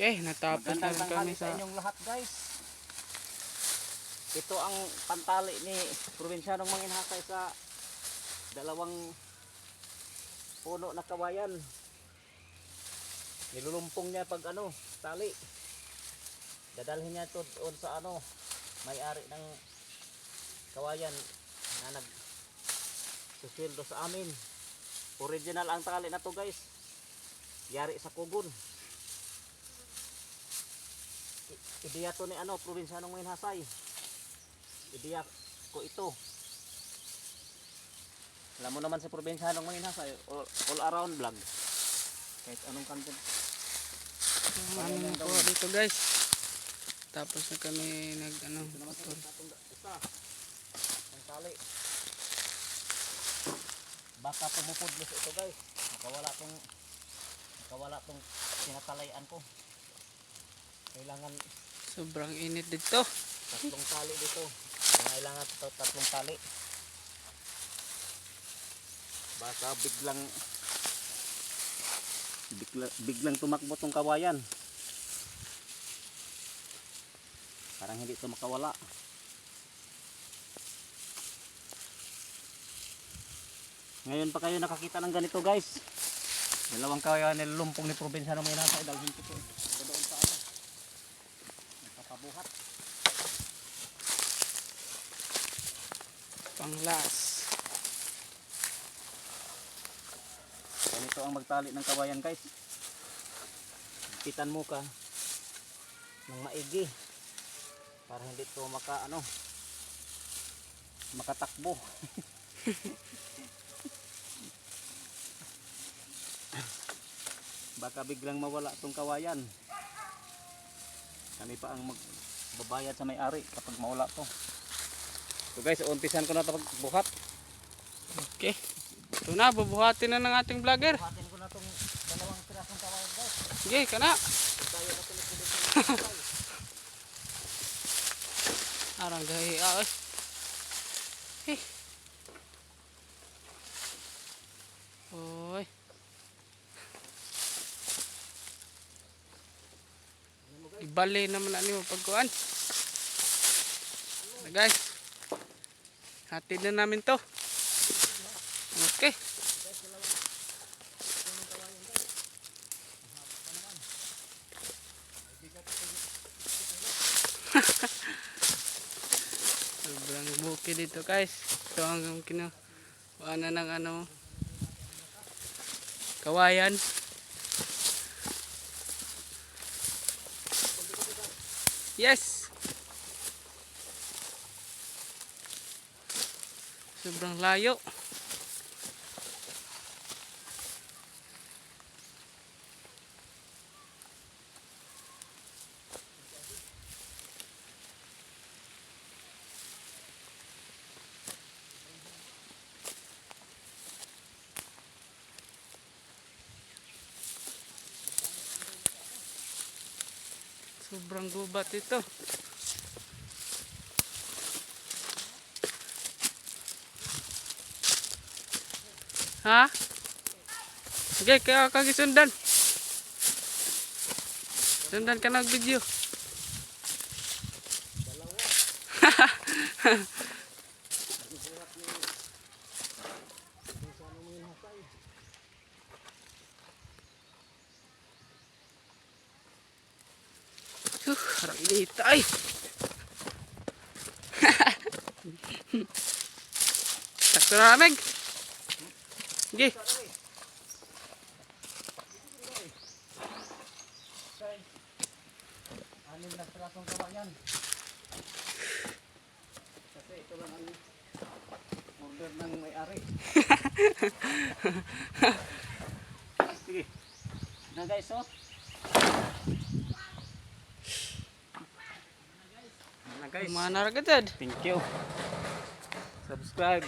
Okay, natapos na rin kami sa inyong lahat guys. Ito ang pantali ni Provinsyanong Manginhakay sa dalawang puno na kawayan. Nilulumpong niya pag ano, tali. Dadalhin niya ito doon sa ano, may-ari ng kawayan na nag susildo sa amin. Original ang tali na to guys. Yari sa kugon. Ideya to ni ano, probinsyanong Manghasay. Ideya ko ito. Alam mo naman sa probinsyanong Manghasay, all, all around vlog. Kahit anong kanto. Ano po dito guys. Tapos na kami nag ano, Ito naman putol. isa. Ang tali. Baka pumupudlos ito guys. Makawala tong makawala tong tinatalayan ko. Kailangan Sobrang init dito. tatlong tali dito. Kailangan ito tatlong tali. Baka biglang bigla, biglang tumakbo tong kawayan. Parang hindi ito makawala. Ngayon pa kayo nakakita ng ganito guys. Dalawang kawayan nilumpong ni probinsya ng Maynasa. Dalhin ko to. Ito doon sa ano. Nakapabuhat. Panglas. Ganito ang magtali ng kawayan guys. Pitan mo ka ng maigi para hindi to maka ano makatakbo. Baka biglang mawala tong kawayan. Kami pa ang magbabayad sa may-ari kapag mawala to. So guys, umpisan ko na ito pagbuhat. Okay. Ito na, bubuhatin na ng ating vlogger. Buhatin ko na tong dalawang pirasong kawayan guys. Sige. Tayo na Arang gahi ah. eh. Eh. Oy. Ibali naman ani mo pagkuan. Na guys. Hatid na namin to. Okay. Sobrang buki dito guys. Ito ang kino na ng ano kawayan. Yes. Sobrang layo. Sobrang gubat ito. Ha? Okay, kaya kagi sundan. Sundan ka ng video. Huh, harap dito ay. Sakto na lamig. Sige. Anim na pirasong kawayan. Kasi ito lang ang order ng may-ari. Sige. Na guys, oh. Guys. Mana dad? Thank you. Subscribe.